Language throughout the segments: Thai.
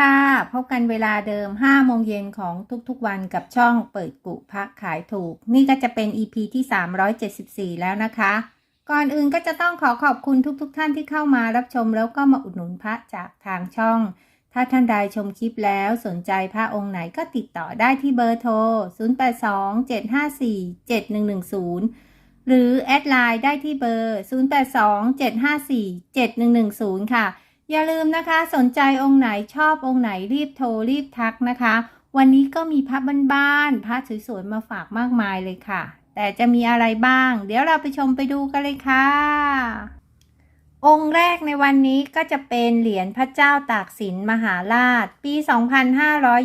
ค่ะ พบกันเวลาเดิม 5 โมงเย็นของทุกๆวันกับช่องเปิดกุพักขายถูก นี่ก็จะเป็น EP ที่ 374 แล้วนะคะ ก่อนอื่นก็จะต้องขอขอบคุณทุกๆทท่านที่เข้ามารับชมแล้วก็มาอุดหนุนพระจากทางช่อง ถ้าท่านใดชมคลิปแล้วสนใจพระองค์ไหนก็ติดต่อได้ที่เบอร์โทร 0827547110 หรือแอดไลน์ได้ที่เบอร์ 0827547110 ค่ะ อย่าลืมนะคะ สนใจองค์ไหนชอบองค์ไหนรีบโทรรีบทักนะคะ วันนี้ก็มีพระบ้านๆพระสวยๆมาฝากมากมายเลยค่ะ แต่จะมีอะไรบ้าง เดี๋ยวเราไปชมไปดูกันเลยค่ะ องค์แรกในวันนี้ก็จะเป็นเหรียญพระเจ้าตากสินมหาราช ปี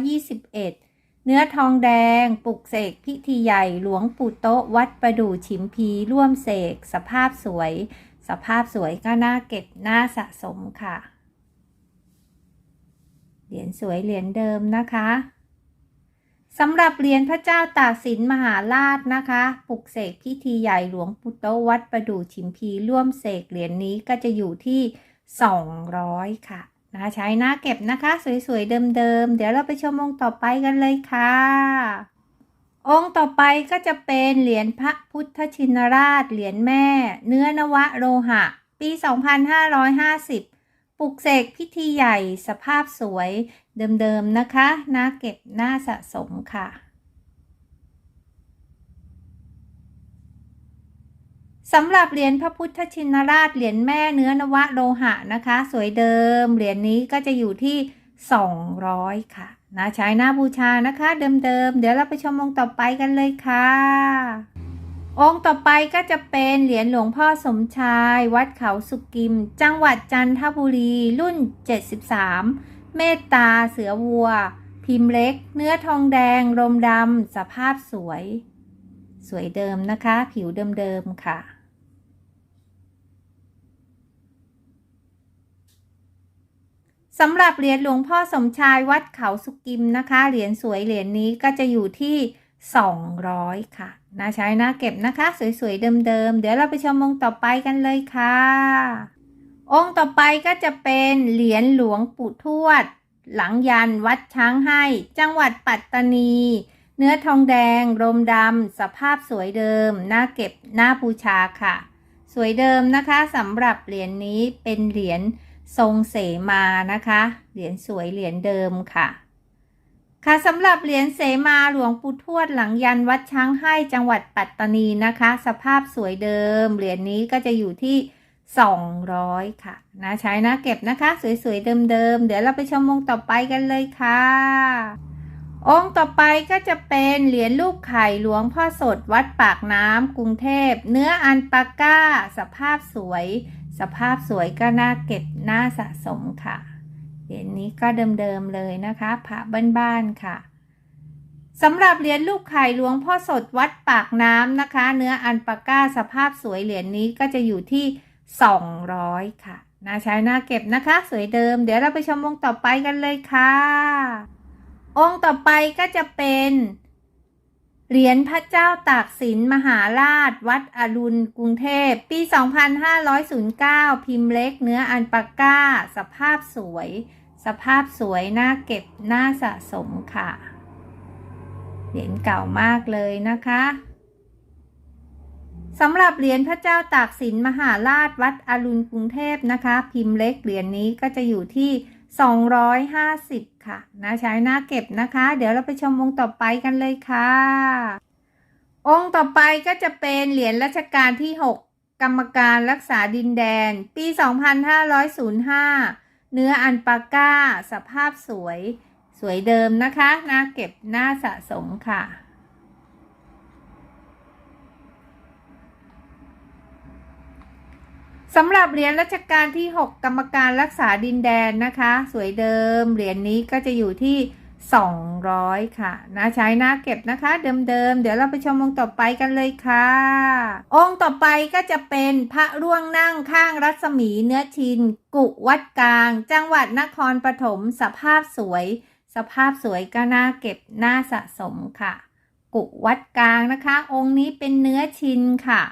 2521เนื้อทองแดง ปลุกเสกพิธีใหญ่หลวงปู่โต๊ะวัดประดู่ฉิมพีร่วมเสก สภาพสวย สภาพสวยก็น่าเก็บน่าสะสมค่ะ เหรียญสวยเหรียญเดิมนะคะสำหรับเหรียญพระเจ้าตากสินมหาราชนะคะปลุกเสกพิธีใหญ่หลวงปู่โตวัดประดู่ฉิมพีร่วมเสกเหรียญนนี้ก็จะอยู่ที่ 200 ค่ะนะใช้หน้าเก็บนะคะ สวยๆเดิมๆ เดี๋ยวเราไปชมองค์ต่อไปกันเลยค่ะ องค์ต่อไปก็จะเป็นเหรียญพระพุทธชินราช เหรียญแม่ เนื้อนวะโลหะ ปี 2550 ปลุกเสกพิธีใหญ่สภาพสวยเดิมๆนะคะน่าเก็บน่าสะสมค่ะ สำหรับเหรียญพระพุทธชินราชเหรียญแม่เนื้อนวะโลหะนะคะ สวยเดิมเหรียญนี้ก็จะอยู่ที่ 200 ค่ะนะใช้หน้าบูชานะคะ เดิมๆเดี๋ยวเราไปชมองต่อไปกันเลยค่ะ องค์ต่อไปก็จะเป็นเหรียญหลวงพ่อสมชาย วัดเขาสุกิม จังหวัดจันทบุรี รุ่น 73 เมตตาเสือวัว พิมพ์เล็ก เนื้อทองแดง รมดำ สภาพสวย สวยเดิมนะคะ ผิวเดิมๆค่ะสำหรับเหรียญหลวงพ่อสมชายวัดเขาสุกิมนะคะ เหรียญสวยเหรียญนี้ก็จะอยู่ที่ 200 ค่ะ นะใช้หน้าเก็บนะคะ สวยๆเดิมๆ เดี๋ยวเราไปชมองค์ต่อไปกันเลยค่ะ องค์ต่อไปก็จะเป็นเหรียญหลวงปู่ทวด หลังยันวัดช้างให้ จังหวัดปัตตานี เนื้อทองแดง รมดำ สภาพสวยเดิมหน้าเก็บหน้าบูชาค่ะ สวยเดิมนะคะสำหรับเหรียญนนี้เป็นเหรียญทรงเสมานะคะ เหรียญสวยเหรียญเดิมค่ะ ค่ะสำหรับเหรียญเสมาหลวงปู่ทวดหลังยันวัดช้างให้จังหวัดปัตตานีนะคะ สภาพสวยเดิม เหรียญนี้ก็จะอยู่ที่ 200 ค่ะนะใช้นะเก็บนะคะ สวยๆเดิมๆเดี๋ยวเราไปชมองค์ต่อไปกันเลยค่ะ องค์ต่อไปก็จะเป็นเหรียญลูกไข่หลวงพ่อสดวัดปากน้ำกรุงเทพ เนื้ออันปาก้า สภาพสวย สภาพสวยก็น่าเก็บน่าสะสมค่ะ เหรียญนี้ก็เดิมๆเลยนะคะพระบ้านๆค่ะสำหรับเหรียญลูกไข่หลวงพ่อสดวัดปากน้ำนะคะ เนื้ออันปาก้าสภาพสวยเหรียญนี้ก็จะอยู่ที่ 200 ค่ะน่าใช้น่าเก็บนะคะ สวยเดิม เดี๋ยวเราไปชมองค์ต่อไปกันเลยค่ะ องค์ต่อไปก็จะเป็น เหรียญพระเจ้าตากสินมหาราช วัดอรุณกรุงเทพ ปี 2509 พิมพ์เล็กเนื้ออันปาก้า สภาพสวย สภาพสวย น่าเก็บ น่าสะสมค่ะ เหรียญเก่ามากเลยนะคะสำหรับเหรียญพระเจ้าตากสินมหาราช วัดอรุณกรุงเทพนะคะ พิมพ์เล็กเหรียญนนี้ก็จะอยู่ที่ 250 ค่ะนะใช้หน้าเก็บนะคะ เดี๋ยวเราไปชมองค์ต่อไปกันเลยค่ะ องค์ต่อไปก็จะเป็นเหรียญรัชกาลที่ 6 กรรมการรักษาดินแดน ปี 2505 เนื้ออันปาก้า สภาพสวย สวยเดิมนะคะหน้าเก็บหน้าสะสมค่ะ สำหรับเหรียญรัชกาลที่ 6 กรรมการรักษาดินแดนนะคะ สวยเดิม เหรียญนนี้ก็จะอยู่ที่ 200 ค่ะนะใช้หน้าเก็บนะคะ เดิมๆ เดี๋ยวเราไปชมองค์ต่อไปกันเลยค่ะ องค์ต่อไปก็จะเป็นพระร่วงนั่งข้างรัศมีเนื้อชิน กุวัดกลาง จังหวัดนครปฐมสภาพสวย สภาพสวยก็น่าเก็บน่าสะสมค่ะ กุวัดกลางนะคะ องค์นี้เป็นเนื้อชินค่ะ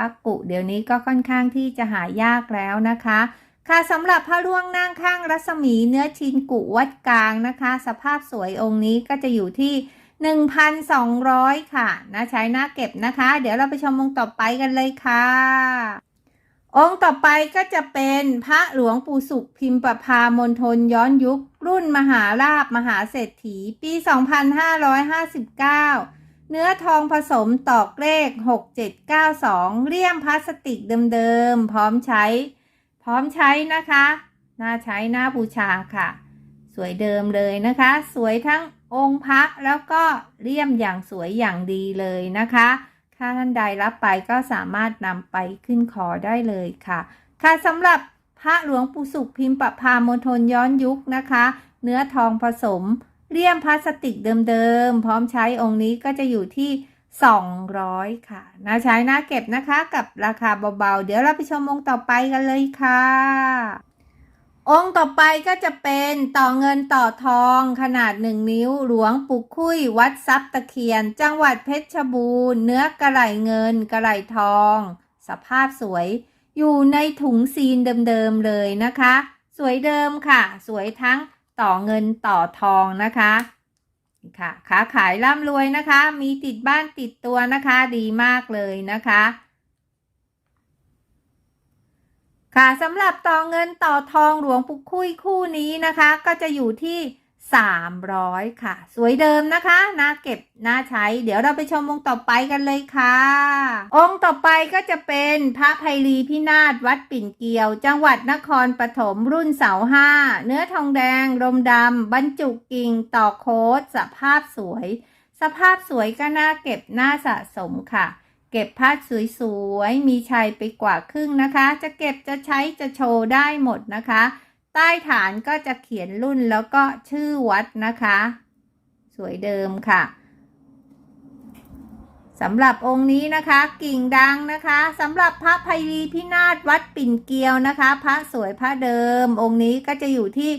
พระกุเดี๋ยวนี้ก็ค่อนข้างที่จะหายากแล้วนะคะ ค่ะสำหรับพระร่วงนั่งข้างรัศมีเนื้อชินกุวัดกลางนะคะ สภาพสวยองค์นี้ก็จะอยู่ที่ 1,200 ค่ะนะใช้หน้าเก็บนะคะ เดี๋ยวเราไปชมองค์ต่อไปกันเลยค่ะ องค์ต่อไปก็จะเป็นพระหลวงปู่สุขพิมพ์ประพามณฑลย้อนยุค รุ่นมหาราบมหาเศรษฐีปี 2559 เนื้อทองผสมตอกเลข 6792 เลี่ยมพลาสติกเดิมๆ พร้อมใช้ พร้อมใช้นะคะ น่าใช้น่าบูชาค่ะ สวยเดิมเลยนะคะ สวยทั้งองค์พระแล้วก็เลี่ยมอย่างสวยอย่างดีเลยนะคะ ถ้าท่านใดรับไปก็สามารถนำไปขึ้นคอได้เลยค่ะ ค่ะสำหรับพระหลวงปู่สุขพิมพ์ประพามณฑลย้อนยุคนะคะ เนื้อทองผสม เลี่ยมพลาสติกเดิมๆ พร้อมใช้องค์นี้ก็จะอยู่ที่ 200 ค่ะน่าใช้น่าเก็บนะคะกับราคาเบาๆ เดี๋ยวเราไปชมองค์ต่อไปกันเลยค่ะ องค์ต่อไปก็จะเป็นต่อเงินต่อทองขนาด 1 นิ้ว หลวงปู่คุยวัดทรัพย์ตะเคียน จังหวัดเพชรบูรณ์เนื้อกระไหลเงิน กระไหลทอง สภาพสวย อยู่ในถุงซีนเดิมๆเลยนะคะ สวยเดิมค่ะ สวยทั้ง ต่อเงินต่อทองนะคะค่ะค้าขายร่ำรวยนะคะ มีติดบ้านติดตัวนะคะดีมากเลยนะคะ ค่ะสำหรับต่อเงินต่อทองหลวงปุกคุยคู่นี้นะคะ ก็จะอยู่ที่ 300 ค่ะ สวยเดิมนะคะน่าเก็บน่าใช้ เดี๋ยวเราไปชมองค์ต่อไปกันเลยค่ะ องค์ต่อไปก็จะเป็นพระไพรีพินาศวัดปิ่นเกียว จังหวัดนครปฐมรุ่นเสาห้า เนื้อทองแดง รมดำบรรจุกิ่งต่อโค้ดสภาพสวย สภาพสวยก็น่าเก็บน่าสะสมค่ะ เก็บผ้าสวยๆมีชัยไปกว่าครึ่งนะคะ จะเก็บจะใช้จะโชว์ได้หมดนะคะ ต้ฐานก็จะเขียนรุ่นแล้วก็ชื่อวัดนะคะ สวยเดิมค่ะสำหรับองค์นี้นะคะกิ่งดังนะคะสำหรับพระไพรีพินาศวัดปิ่นเกียวนะคะ พระสวยพระเดิม องค์นี้ก็จะอยู่ที่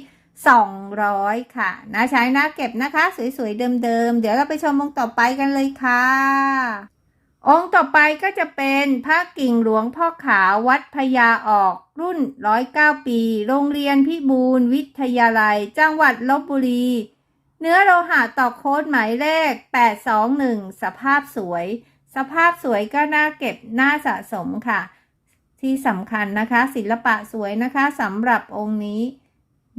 200 ค่ะนะใช้นะเก็บนะคะ สวยๆเดิมๆเดี๋ยวเราไปชมองค์ต่อไปกันเลยค่ะ องค์ต่อไปก็จะเป็นพระกิ่งหลวงพ่อขาววัดพญาออกรุ่น109ปี โรงเรียนพิบูลวิทยาลัย จังหวัดลบบุรี เนื้อโลหะต่อโค้ดหมายเลข 821 สภาพสวย สภาพสวยก็น่าเก็บน่าสะสมค่ะ ที่สำคัญนะคะ ศิลปะสวยนะคะสำหรับองค์นี้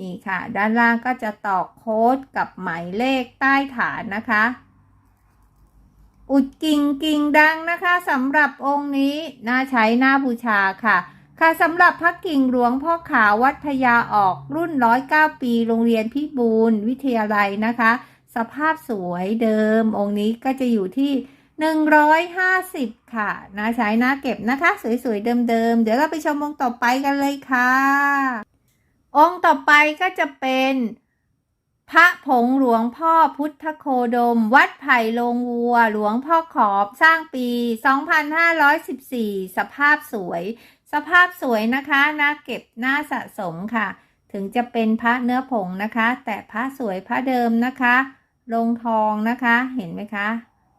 นี่ค่ะ ด้านล่างก็จะตอกโค้ดกับหมายเลขใต้ฐานนะคะ อุดกิ่งกิ่งดังนะคะสำหรับองค์นี้น่าใช้น่าบูชาค่ะ ค่ะสำหรับพระกิ่งหลวงพ่อขาววัดพญาออกรุ่น109ปีโรงเรียนพิบูลวิทยาลัยนะคะ สภาพสวยเดิม องค์นี้ก็จะอยู่ที่150ค่ะน่าใช้น่าเก็บนะคะ สวยๆเดิมๆเดี๋ยวเราไปชมองค์ต่อไปกันเลยค่ะ องค์ต่อไปก็จะเป็น พระผงหลวงพ่อพุทธโคดม วัดไผ่ลงวัว หลวงพ่อขอบสร้างปี 2514 สภาพสวย สภาพสวยนะคะน่าเก็บน่าสะสมค่ะ ถึงจะเป็นพระเนื้อผงนะคะ แต่พระสวยพระเดิมนะคะ ลงทองนะคะเห็นไหมคะ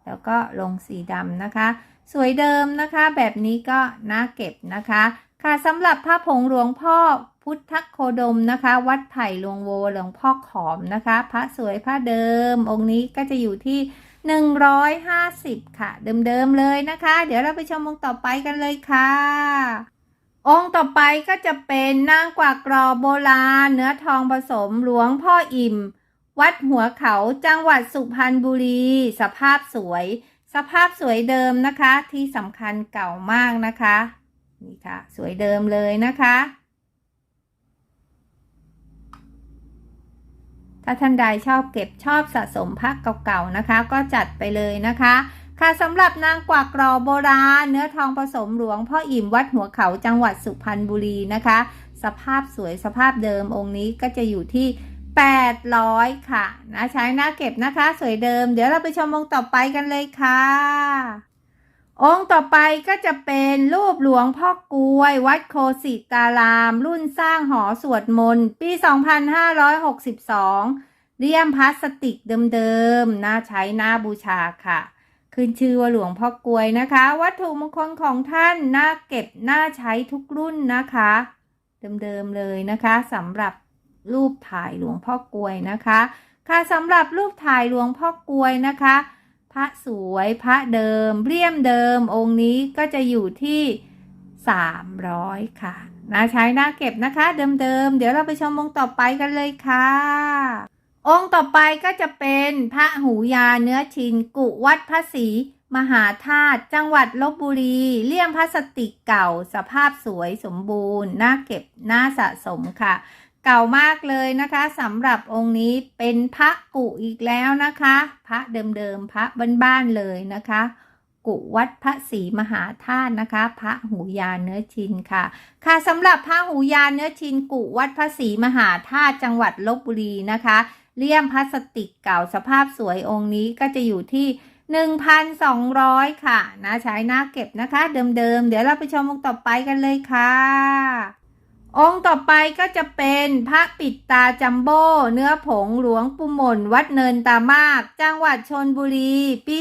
แล้วก็ลงสีดำนะคะ สวยเดิมนะคะ แบบนี้ก็น่าเก็บนะคะ ค่ะสำหรับพระผงหลวงพ่อพุทธโคดมนะคะ วัดไผ่หลวงโวหลวงพ่อขอมนะคะ พระสวยพระเดิม องค์นี้ก็จะอยู่ที่ 150 ค่ะ เดิมๆเลยนะคะ เดี๋ยวเราไปชมองค์ต่อไปกันเลยค่ะ องค์ต่อไปก็จะเป็นนางกวักกรอบโบราณ เนื้อทองผสมหลวงพ่ออิ่ม วัดหัวเขาจังหวัดสุพรรณบุรี สภาพสวย สภาพสวยเดิมนะคะ ที่สำคัญเก่ามากนะคะ นี่ค่ะ สวยเดิมเลยนะคะ ถ้าท่านใดชอบเก็บชอบสะสมพระเก่าๆนะคะ ก็จัดไปเลยนะคะ ค่ะสำหรับนางกวักกรอโบราณ เนื้อทองผสมหลวงพ่ออิ่มวัดหัวเขาจังหวัดสุพรรณบุรีนะคะ สภาพสวยสภาพเดิมองค์นี้ก็จะอยู่ที่800 ค่ะนะใช้หน้าเก็บนะคะ สวยเดิม เดี๋ยวเราไปชมองค์ต่อไปกันเลยค่ะ องค์ต่อไปก็จะเป็นรูปหลวงพ่อกลวย วัดโคสิตาราม รุ่นสร้างหอสวดมนต์ ปี 2562เลี่ยมพลาสติกเดิมๆน่าใช้น่าบูชาค่ะ ขึ้นชื่อว่าหลวงพ่อกลวยนะคะ วัตถุมงคลของท่านน่าเก็บน่าใช้ทุกรุ่นนะคะ เดิมๆเลยนะคะสำหรับรูปถ่ายหลวงพ่อกลวยนะคะ ค่ะสำหรับรูปถ่ายหลวงพ่อกลวยนะคะ พระสวยพระเดิมเลี่ยมเดิมองค์นี้ก็จะอยู่ที่ 300 ค่ะนะใช้หน้าเก็บนะคะเดิมๆเดี๋ยวเราไปชมองค์ต่อไปกันเลยค่ะ องค์ต่อไปก็จะเป็นพระหูยาเนื้อชินกุวัดพระศรีมหาธาตุจังหวัดลบบุรี เลี่ยมพลาสติกเก่า สภาพสวยสมบูรณ์ น่าเก็บน่าสะสมค่ะ เก่ามากเลยนะคะสำหรับองค์นี้เป็นพระกุอีกแล้วนะคะ พระเดิมๆพระบ้านๆเลยนะคะ กุวัดพระศรีมหาธาตุนะคะ พระหูยาเนื้อชินค่ะ ค่ะสำหรับพระหูยาเนื้อชิน กุวัดพระศรีมหาธาตุจังหวัดลบบุรีนะคะเลี่ยมพลาสติกเก่าสภาพสวยองค์นี้ก็จะอยู่ที่ 1,200 ค่ะนะใช้หน้าเก็บนะคะ เดิมๆเดี๋ยวเราไปชมองค์ต่อไปกันเลยค่ะ องค์ต่อไปก็จะเป็นพระปิดตาจัมโบ้เนื้อผงหลวงปู่มนวัดเนินตามาก จังหวัดชนบุรี ปี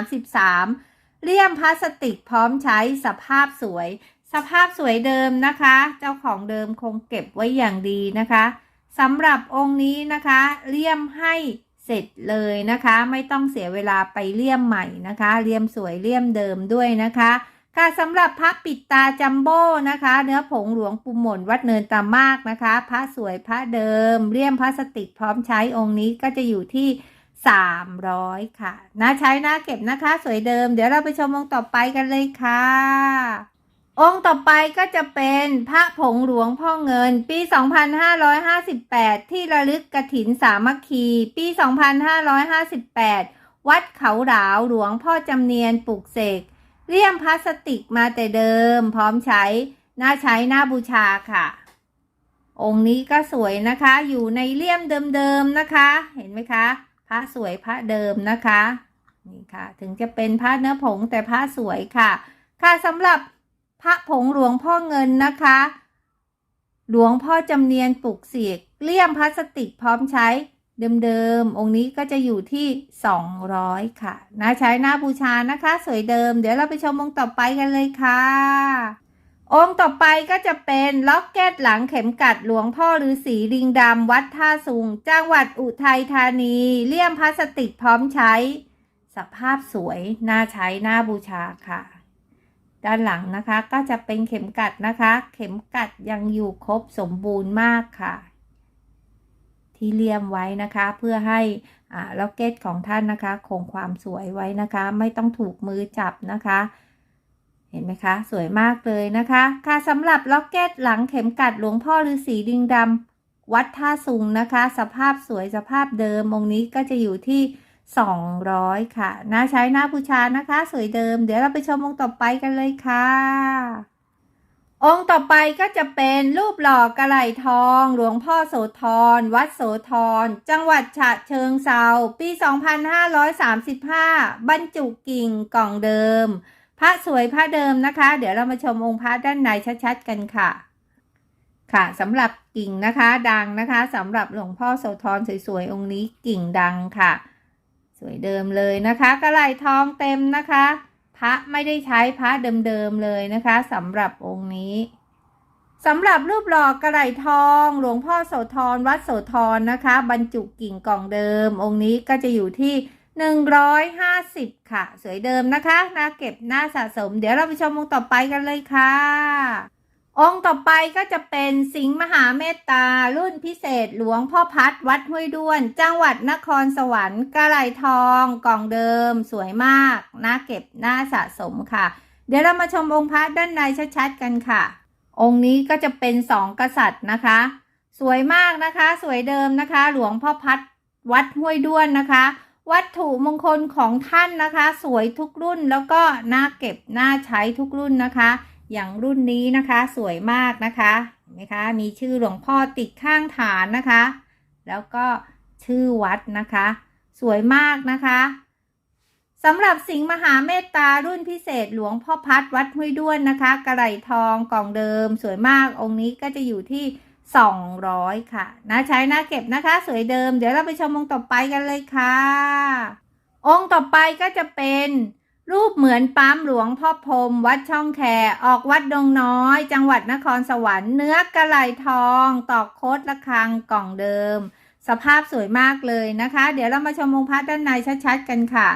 2533 เลี่ยมพลาสติกพร้อมใช้สภาพสวย สภาพสวยเดิมนะคะ เจ้าของเดิมคงเก็บไว้อย่างดีนะคะสำหรับองค์นี้นะคะเลี่ยมให้เสร็จเลยนะคะ ไม่ต้องเสียเวลาไปเลี่ยมใหม่นะคะ เลี่ยมสวยเลี่ยมเดิมด้วยนะคะ ค่ะสำหรับพระปิดตาจัมโบ้นะคะ เนื้อผงหลวงปู่หม่นวัดเนินตามากนะคะ พระสวยพระเดิมเลี่ยมพลาสติกพร้อมใช้องค์นี้ก็จะอยู่ที่ 300 ค่ะนะใช้นะเก็บนะคะ สวยเดิม เดี๋ยวเราไปชมองค์ต่อไปกันเลยค่ะ องค์ต่อไปก็จะเป็นพระผงหลวงพ่อเงิน ปี 2558 ที่ระลึกกระถินสามัคคี ปี 2558วัดเขาหลาวหลวงพ่อจำเนียนปลูกเสก เลี่ยมพลาสติกมาแต่เดิม พร้อมใช้น่าใช้น่าบูชาค่ะ องค์นี้ก็สวยนะคะ อยู่ในเลี่ยมเดิมๆนะคะ เห็นไหมคะพระสวยพระเดิมนะคะนี่ค่ะ ถึงจะเป็นพระเนื้อผงแต่พระสวยค่ะ ค่ะสำหรับพระผงหลวงพ่อเงินนะคะ หลวงพ่อจำเนียนปลูกเสกเลี่ยมพลาสติกพร้อมใช้ เดิมๆ องค์นี้ก็จะอยู่ที่ 200 ค่ะนะใช้หน้าบูชานะคะ สวยเดิม เดี๋ยวเราไปชมองค์ต่อไปกันเลยค่ะ องค์ต่อไปก็จะเป็นล็อกเก็ตหลังเข็มกัดหลวงพ่อฤาษีลิงดำวัดท่าสุง จังหวัดอุทัยธานี เลี่ยมพลาสติกพร้อมใช้ สภาพสวย น่าใช้น่าบูชาค่ะ ด้านหลังนะคะก็จะเป็นเข็มกัดนะคะ เข็มกัดยังอยู่ครบสมบูรณ์มากค่ะ ที่เลี่ยมไว้นะคะ เพื่อให้อ่าล็อกเก็ตของท่านนะคะคงความสวยไว้นะคะ ไม่ต้องถูกมือจับนะคะ เห็นไหมคะ สวยมากเลยนะคะ ค่ะสำหรับล็อกเก็ตหลังเข็มกัดหลวงพ่อฤาษีดิงดำวัดท่าสุงนะคะ สภาพสวยสภาพเดิมองค์นี้ก็จะอยู่ที่200 ค่ะ น่าใช้น่าบูชานะคะ สวยเดิม เดี๋ยวเราไปชมองค์ต่อไปกันเลยค่ะ องค์ต่อไปก็จะเป็นรูปหล่อกระไหลทอง หลวงพ่อโสธร วัดโสธร จังหวัดฉะเชิงเซาปี 2535 บรรจุกิ่งกล่องเดิม พระสวยพระเดิมนะคะ เดี๋ยวเรามาชมองค์พระด้านในชัดๆกันค่ะ ค่ะสำหรับกิ่งนะคะดังนะคะสำหรับหลวงพ่อโสธรสวยๆองค์นี้กิ่งดังค่ะ สวยเดิมเลยนะคะกระไหลทองเต็มนะคะ พระไม่ได้ใช้พระเดิมๆเลยนะคะสำหรับองค์นี้สำหรับรูปหล่อกระไหลทอง หลวงพ่อโสธรวัดโสธรนะคะ บรรจุกิ่งกล่องเดิม องค์นี้ก็จะอยู่ที่ 150 ค่ะ สวยเดิมนะคะน่าเก็บน่าสะสม เดี๋ยวเราไปชมองค์ต่อไปกันเลยค่ะ องค์ต่อไปก็จะเป็นสิงห์มหาเมตตา รุ่นพิเศษหลวงพ่อพัดวัดห้วยด้วน จังหวัดนครสวรรค์กระไหลทองกล่องเดิม สวยมากน่าเก็บน่าสะสมค่ะ เดี๋ยวเรามาชมองค์พระด้านในชัดๆกันค่ะ องค์นี้ก็จะเป็นสองกษัตริย์นะคะ สวยมากนะคะ สวยเดิมนะคะ หลวงพ่อพัดวัดห้วยด้วนนะคะ วัตถุมงคลของท่านนะคะ สวยทุกรุ่นแล้วก็น่าเก็บน่าใช้ทุกรุ่นนะคะ อย่างรุ่นนี้นะคะสวยมากนะคะเห็นไหมคะมีชื่อหลวงพ่อติดข้างฐานนะคะ แล้วก็ชื่อวัดนะคะ สวยมากนะคะสำหรับสิงห์มหาเมตตารุ่นพิเศษหลวงพ่อพัดวัดห้วยด้วนนะคะกระไหลทองกล่องเดิม สวยมากองค์นี้ก็จะอยู่ที่ 200 ค่ะนะใช้นะเก็บนะคะ สวยเดิม เดี๋ยวเราไปชมองค์ต่อไปกันเลยค่ะ องค์ต่อไปก็จะเป็น รูปเหมือนปั๊มหลวงพ่อพรมวัดช่องแคออกวัดดงน้อย จังหวัดนครสวรรค์เนื้อกระไหลทอง ตอกโคตรระฆังกล่องเดิม สภาพสวยมากเลยนะคะ เดี๋ยวเรามาชมองค์พระด้านในชัดๆกันค่ะ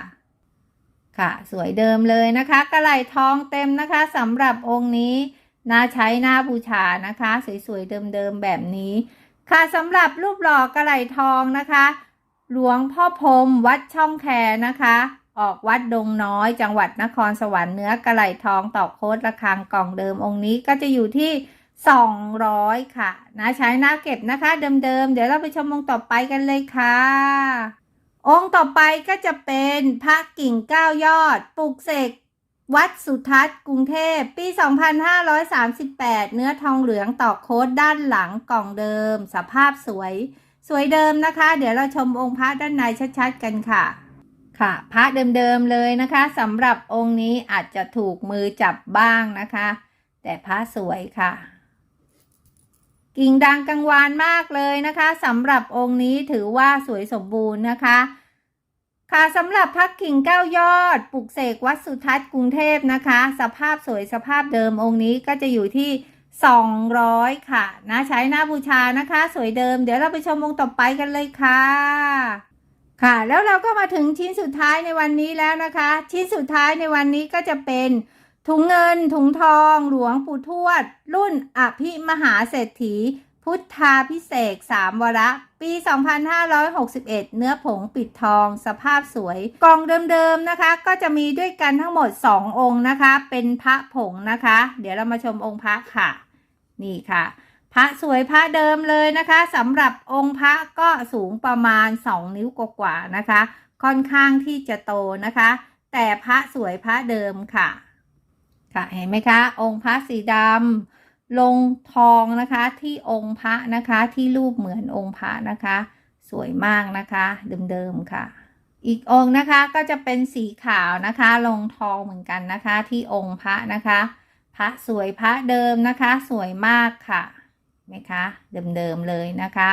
ค่ะ สวยเดิมเลยนะคะกระไหลทองเต็มนะคะสำหรับองค์นี้น่าใช้น่าบูชานะคะ สวยๆเดิมๆแบบนี้ ค่ะสำหรับรูปหล่อกระไหลทองนะคะ หลวงพ่อพรมวัดช่องแคนะคะ ออกวัดดงน้อยจังหวัดนครสวรรค์เนื้อกระไหลทองตอกโคตรระฆังกล่องเดิมองค์นี้ก็จะอยู่ที่ 200 ค่ะ นะใช้หน้าเก็บนะคะเดิมๆเดี๋ยวเราไปชมองค์ต่อไปกันเลยค่ะ องค์ต่อไปก็จะเป็นพระกิ่งก้ายอดปลูกเสกวัดสุทัศน์กรุงเทพปี 2538 เนื้อทองเหลืองตอกโค้ดด้านหลังกล่องเดิม สภาพสวย สวยเดิมนะคะ เดี๋ยวเราชมองค์พระด้านในชัดๆกันค่ะ ค่ะพระเดิมๆเลยนะคะสำหรับองค์นี้อาจจะถูกมือจับบ้างนะคะ แต่พระสวยค่ะ กิ่งดังกังวานมากเลยนะคะสำหรับองค์นี้ถือว่าสวยสมบูรณ์นะคะ ค่ะสำหรับพักกิ่งเก้ายอดปลุกเสกวัดสุทัศน์กรุงเทพนะคะ สภาพสวยสภาพเดิมองค์นี้ก็จะอยู่ที่ 200 ค่ะนะใช้หน้าบูชานะคะ สวยเดิมเดี๋ยวเราไปชมองค์ต่อไปกันเลยค่ะ ค่ะแล้วเราก็มาถึงชิ้นสุดท้ายในวันนี้แล้วนะคะ ชิ้นสุดท้ายในวันนี้ก็จะเป็นถุงเงินถุงทองหลวงปู่ทวด รุ่นอภิมหาเศรษฐี พุทธาพิเศษสามวระปี 2561 เนื้อผงปิดทองสภาพสวย กล่องเดิมๆนะคะ ก็จะมีด้วยกันทั้งหมด 2 องค์นะคะ เป็นพระผงนะคะ เดี๋ยวเรามาชมองค์พระค่ะ นี่ค่ะ พระสวยพระเดิมเลยนะคะสำหรับองค์พระก็สูงประมาณ 2 นิ้วกว่าๆนะคะ ค่อนข้างที่จะโตนะคะ แต่พระสวยพระเดิมค่ะ ค่ะเห็นไหมคะ องค์พระสีดำลงทองนะคะที่องค์พระนะคะที่รูปเหมือนองค์พระนะคะ สวยมากนะคะเดิมๆค่ะ อีกองค์นะคะก็จะเป็นสีขาวนะคะ ลงทองเหมือนกันนะคะที่องค์พระนะคะ พระสวยพระเดิมนะคะ สวยมากค่ะ ไหมคะเดิมๆเลยนะคะ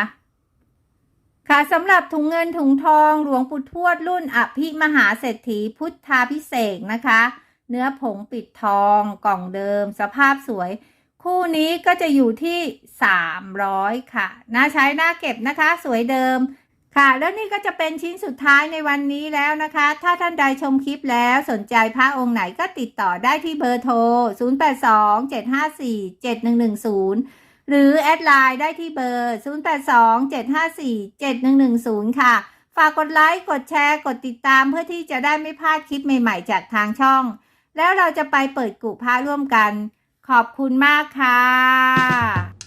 ค่ะสำหรับถุงเงินถุงทองหลวงปู่ทวดรุ่นอภิมหาเศรษฐีพุทธาพิเศษนะคะ เนื้อผงปิดทองกล่องเดิม สภาพสวย คู่นี้ก็จะอยู่ที่ 300 ค่ะน่าใช้น่าเก็บนะคะ สวยเดิมค่ะ แล้วนี่ก็จะเป็นชิ้นสุดท้ายในวันนี้แล้วนะคะ ถ้าท่านใดชมคลิปแล้วสนใจพระองค์ไหนก็ติดต่อได้ที่เบอร์โทร 0827547110 หรือแอดไลน์ได้ที่เบอร์ 0827547110 ค่ะ ฝากกดไลค์กดแชร์กดติดตามเพื่อที่จะได้ไม่พลาดคลิปใหม่ๆ จากทางช่อง แล้วเราจะไปเปิดกุพาร่วมกัน ขอบคุณมากค่ะ